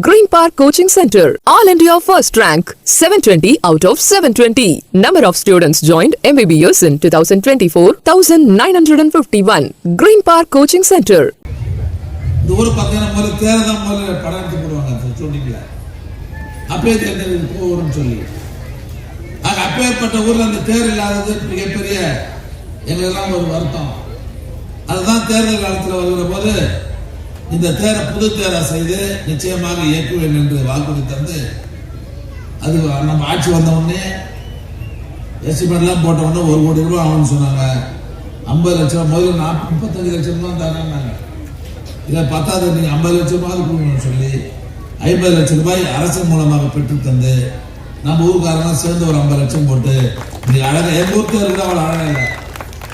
Green Park Coaching twenty All India First Rank, 720 out of 720. Number of students joined MBBS in 2024, 1951. Green Park Coaching Center. இந்த ஊர் பார்த்தீங்கன்னா முதல்ல தேரை தான் முதல்ல படம் எடுத்து போடுவாங்க அந்த அப்பே தேர்தல் போகணும்னு சொல்லி ஆக அப்பேற்பட்ட ஊரில் அந்த தேர் இல்லாதது மிகப்பெரிய எங்களெல்லாம் ஒரு வருத்தம் அதுதான் தேர்தல் காலத்தில் வருகிற போது இந்த தேரை புது தேரா செய்து நிச்சயமாக இயக்குவேன் என்று வாக்குறுதி தந்து அது நம்ம ஆட்சி வந்த உடனே எஸ்டிமேட்லாம் போட்ட உடனே ஒரு கோடி ரூபாய் ஆகும்னு சொன்னாங்க. ஐம்பது லட்சம் முதல்ல நாற்பது முப்பத்தஞ்சு லட்சம் தான் தரேன்னாங்க. இதை பத்தாவது நீங்கள் ஐம்பது லட்சமாவது ரூபாய் கொடுக்கணும்னு சொல்லி ஐம்பது லட்சம் ரூபாய் அரசு மூலமாக பெற்று தந்து நம்ம ஊருக்காரங்க சேர்ந்து ஒரு ஐம்பது லட்சம் போட்டு நீ அழகாக எங்கள் ஊர் தேர்தல் அவ்வளோ அழகாக இல்லை.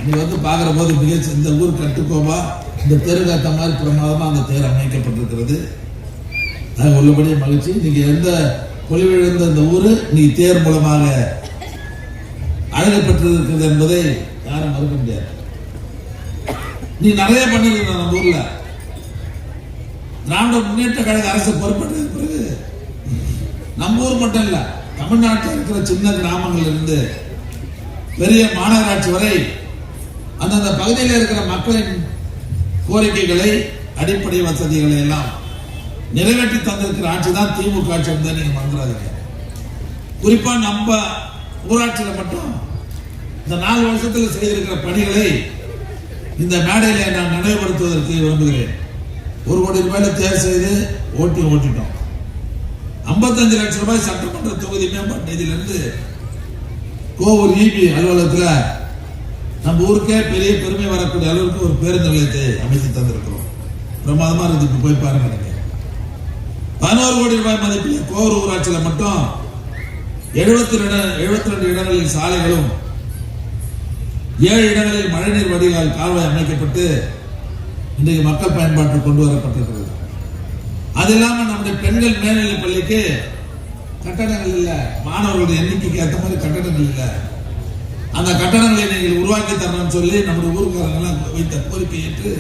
நீ வந்து பார்க்குற போது மிக இந்த ஊர் கட்டுக்கோவா? இந்த தெருக்கு ஏற்ற மாதிரி பிரமாதமாக அந்த தேர் அமைக்கப்பட்டிருக்கிறது. அது உள்ளபடியே மகிழ்ச்சி. நீங்க எந்த பொலிவிழந்த அந்த ஊர் நீ தேர் மூலமாக அழகப்பட்டிருக்கிறது என்பதை யாரும் மறுக்க முடியாது. நீ நிறைய பண்ணிருக்க நம்ம ஊர்ல. திராவிட முன்னேற்ற கழக அரசு பொறுப்பேற்ற பிறகு நம்ம ஊர் மட்டும் இல்ல தமிழ்நாட்டில் இருக்கிற சின்ன கிராமங்கள்ல இருந்து பெரிய மாநகராட்சி வரை அந்தந்த பகுதியில் இருக்கிற மக்களின் கோரிக்கைகளை அடிப்படை வசதிகளை எல்லாம் நிறைவேற்றி தந்திருக்கிற ஆட்சி தான் திமுக ஆட்சி தான் நீங்க மறந்துடாதீங்க. குறிப்பா நம்ம ஊராட்சியில மட்டும் இந்த நாலு வருஷத்துல செய்திருக்கிற பணிகளை இந்த மேடையில நான் நினைவுபடுத்துவதற்கு விரும்புகிறேன். ஒரு கோடி ரூபாயில தேர்வு செய்து ஓட்டி ஓட்டிட்டோம். 55 லட்சம் ரூபாய் சட்டமன்ற தொகுதி மேம்பாட்டு நிதியிலிருந்து கோவூர் இபி அலுவலகத்தில் நம்ம ஊருக்கே பெரிய பெருமை வரக்கூடிய அளவுக்கு ஒரு பேருந்து நிலையத்தை அமைத்து தந்திருக்கிறோம். பிரமாதமா இருந்து இப்ப போய் பாருங்க நீங்க. பதினோரு கோடி ரூபாய் மதிப்பில் கோவூர் ஊராட்சியில மட்டும் எழுபத்தி ரெண்டு எழுபத்தி ரெண்டு இடங்களில் சாலைகளும் ஏழு இடங்களில் மழைநீர் வடிகால் கால்வாய் அமைக்கப்பட்டு இன்றைக்கு மக்கள் பயன்பாட்டில் கொண்டு வரப்பட்டிருக்கிறது. அது இல்லாமல் நம்முடைய பெண்கள் மேல்நிலைப் பள்ளிக்கு கட்டடங்கள் இல்லை மாணவர்களுடைய எண்ணிக்கைக்கு ஏற்ற மாதிரி கட்டடங்கள் இல்ல. அந்த கட்டடங்களை நீங்கள் உருவாக்கி தரணும்னு சொல்லி நம்முடைய ஊருக்காரங்க வைத்த கோரிக்கை ஏற்று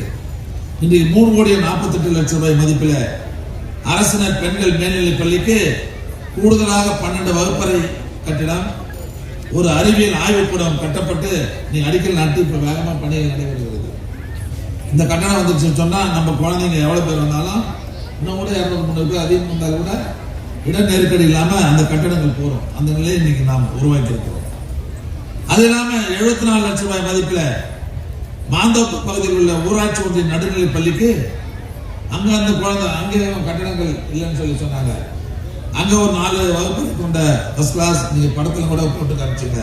இன்றைக்கு மூணு கோடி நாற்பத்தெட்டு லட்சம் ரூபாய் மதிப்பில் அரசினர் பெண்கள் மேல்நிலைப் பள்ளிக்கு கூடுதலாக பன்னெண்டு வகுப்பறை கட்டிடம் ஒரு அறிவியல் ஆய்வுக்கூடம் கட்டப்பட்டு நீ அடிக்கல் நாட்டு இப்போ வேகமாக பணிகள் நடைபெறுகிறது. இந்த கட்டணம் வந்துருச்சுன்னு சொன்னால் நம்ம குழந்தைங்க எவ்வளோ பேர் வந்தாலும் இன்னும் கூட இரநூறு முந்நூறு பேர் அதிகம் வந்தால் கூட இட நெருக்கடி இல்லாமல் அந்த கட்டடங்கள் போறோம். அந்த நிலையை இன்னைக்கு நாம் உருவாக்கி இருக்கிறோம் அது இல்லாம எழுபத்தி நாலு லட்சம் ரூபாய் மதிப்புல மாந்தோப்பு பகுதியில் உள்ள ஊராட்சி ஒன்றிய நடுநிலை பள்ளிக்கு அங்க அந்த குழந்தை அங்கே கட்டணங்கள் இல்லைன்னு சொல்லி சொன்னாங்க. அங்க ஒரு நாலு வகுப்பறை கொண்ட ஃபர்ஸ்ட் கிளாஸ் நீங்க படத்துல கூட போட்டு காமிச்சீங்க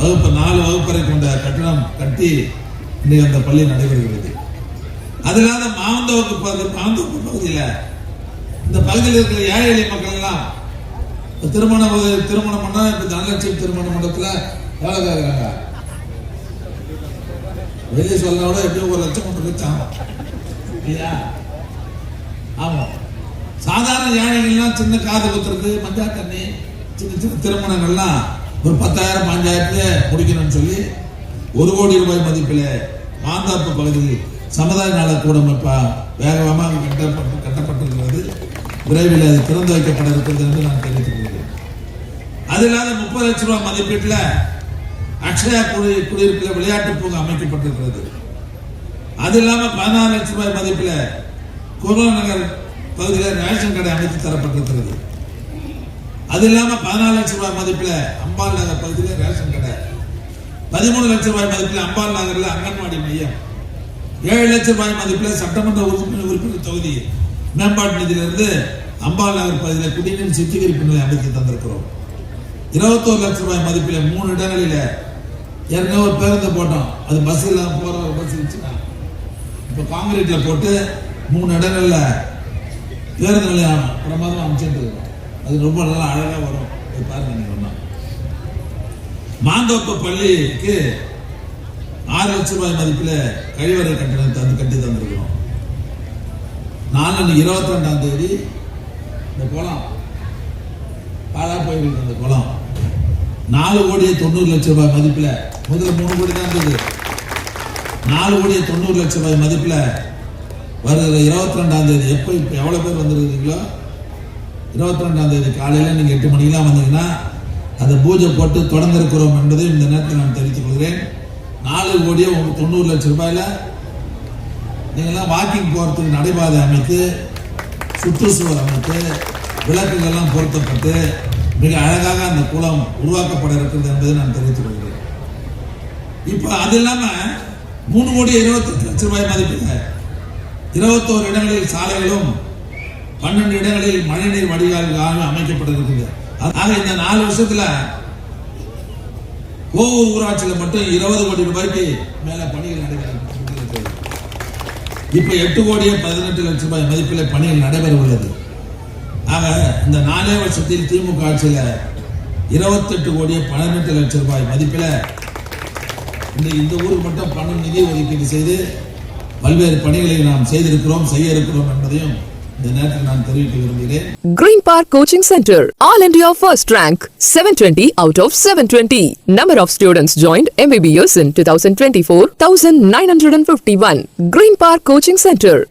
வகுப்பு நாலு வகுப்பறை கொண்ட கட்டணம் கட்டி இன்னைக்கு அந்த பள்ளி நடைபெறுகிறது. அது இல்லாத மாந்தோப்பு பகுதி மாந்தோப்பு பகுதியில் இந்த பகுதியில் இருக்கிற ஏழை எளிய மக்கள் எல்லாம் திருமணம் திருமணம் பண்ணா இப்ப தனலட்சுமி திருமண மண்டபத்துல வெளியே சொல்ல விட எப்படியும் ஒரு லட்சம் கொண்டு வச்சாங்க இல்லையா? ஆமா சாதாரண யானைகள்லாம் சின்ன காது குத்துறது மஞ்சா தண்ணி சின்ன சின்ன திருமணங்கள்லாம் ஒரு பத்தாயிரம் பாஞ்சாயிரத்துல முடிக்கணும்னு சொல்லி ஒரு கோடி ரூபாய் மதிப்பில் மாந்தாப்பு பகுதி சமுதாய நல கூடமைப்பா வேகமாக கட்டப்பட்டு கட்டப்பட்டிருக்கிறது. விரைவில் அது திறந்து வைக்கப்பட இருக்கிறது என்று நான் தெரிவித்துக் கொள்கிறேன். அது இல்லாத முப்பது லட்சம் ரூபாய் மதிப்பீட்டில் அக்ஷயா குடி குடியிருப்பில் விளையாட்டு பூங்கா அமைக்கப்பட்டிருக்கிறது. அது இல்லாம பதினாறு லட்சம் ரூபாய் மதிப்பில் குமரன் நகர் பகுதியில் ரேஷன் கடை அமைத்து தரப்பட்டிருக்கிறது. அது இல்லாம பதினாலு லட்சம் ரூபாய் மதிப்பில் அம்பாள் நகர் பகுதியில் ரேஷன் கடை. பதிமூணு லட்சம் ரூபாய் மதிப்பில் அம்பாள் நகரில் அங்கன்வாடி மையம். ஏழு லட்சம் ரூபாய் மதிப்பில் சட்டமன்ற உறுப்பினர் உறுப்பினர் தொகுதி. மேம்பாட்டு நிதியிலிருந்து அம்பாள் நகர் பகுதியில் குடிநீர் சுத்திகரிப்பு நிலையம் அமைத்து தந்திருக்கிறோம். இருபத்தோரு லட்சம் ரூபாய் மதிப்பில் மூணு இடங்களில் ஏற்கனவே ஒரு பேருந்து போட்டோம். அது பஸ் இல்லாம போற ஒரு பஸ் இருந்துச்சுன்னா இப்போ காங்கிரீட்ல போட்டு மூணு இடங்கள்ல பேருந்து நிலையம் பிரமாதம் அமைச்சிட்டு இருக்கோம். அது ரொம்ப நல்லா அழகா வரும். போய் பாருங்க நீங்க ஒண்ணா. மாந்தோப்பு பள்ளிக்கு ஆறு லட்சம் ரூபாய் மதிப்பில் கழிவறை கட்டணம் தந்து கட்டி தந்திருக்கிறோம். நாலு இருபத்தி ரெண்டாம் தேதி இந்த குளம். பாழா போயிருக்கு அந்த குளம். நாலு கோடியே தொண்ணூறு லட்சம் ரூபாய் மதிப்பில். முதல்ல மூணு கோடி தான் இருந்தது. நாலு கோடியே தொண்ணூறு லட்சம் ரூபாய் மதிப்பில் வருகிற இருபத்தி ரெண்டாம் தேதி எப்போ இப்போ எவ்வளோ பேர் வந்துருக்கீங்களோ இருபத்தி ரெண்டாம் தேதி காலையில் நீங்கள் எட்டு மணிக்கெல்லாம் வந்தீங்கன்னா அதை பூஜை போட்டு தொடர்ந்திருக்கிறோம் என்பதை இந்த நேரத்தில் நான் தெரிவித்துக் கொள்கிறேன். நாலு கோடியே உங்களுக்கு தொண்ணூறு லட்சம் ரூபாயில் நீங்களாம் வாக்கிங் போகிறதுக்கு நடைபாதை அமைத்து சுற்றுச்சுவர் அமைத்து விளக்குகள்லாம் பொருத்தப்பட்டு மிக அழகாக அந்த குளம் உருவாக்கப்பட இருக்கிறது என்பதை நான் தெரிவித்துக் கொள்கிறேன். இப்போ அது இல்லாமல் மூணு கோடி இருபத்தெட்டு லட்சம் ரூபாய் மதிப்பில் இருபத்தோரு இடங்களில் சாலைகளும் பன்னெண்டு இடங்களில் மழைநீர் வடிகால்களாக அமைக்கப்பட்டிருக்கிறது. ஆக இந்த நாலு வருஷத்தில் கோவூர் ஊராட்சியில் மட்டும் இருபது கோடி ரூபாய்க்கு மேலே பணிகள் நடைபெறுகிறது இப்போ எட்டு கோடியே பதினெட்டு லட்சம் ரூபாய் மதிப்பில் பணிகள் நடைபெற உள்ளது ஆக இந்த நாலே வருஷத்தில் திமுக ஆட்சியில் இருபத்தெட்டு கோடியே பதினெட்டு லட்சம் ரூபாய் மதிப்பில் இந்த இந்த ஊருக்கு மட்டும் பணம் நிதி ஒதுக்கீடு செய்து பல்வேறு பணிகளை நாம் செய்திருக்கிறோம் செய்ய இருக்கிறோம் என்பதையும் Green Park Coaching Center, All India First Rank, 720 out of 720. Number of students joined MBBS in 2024, 1951. Green Park Coaching Center,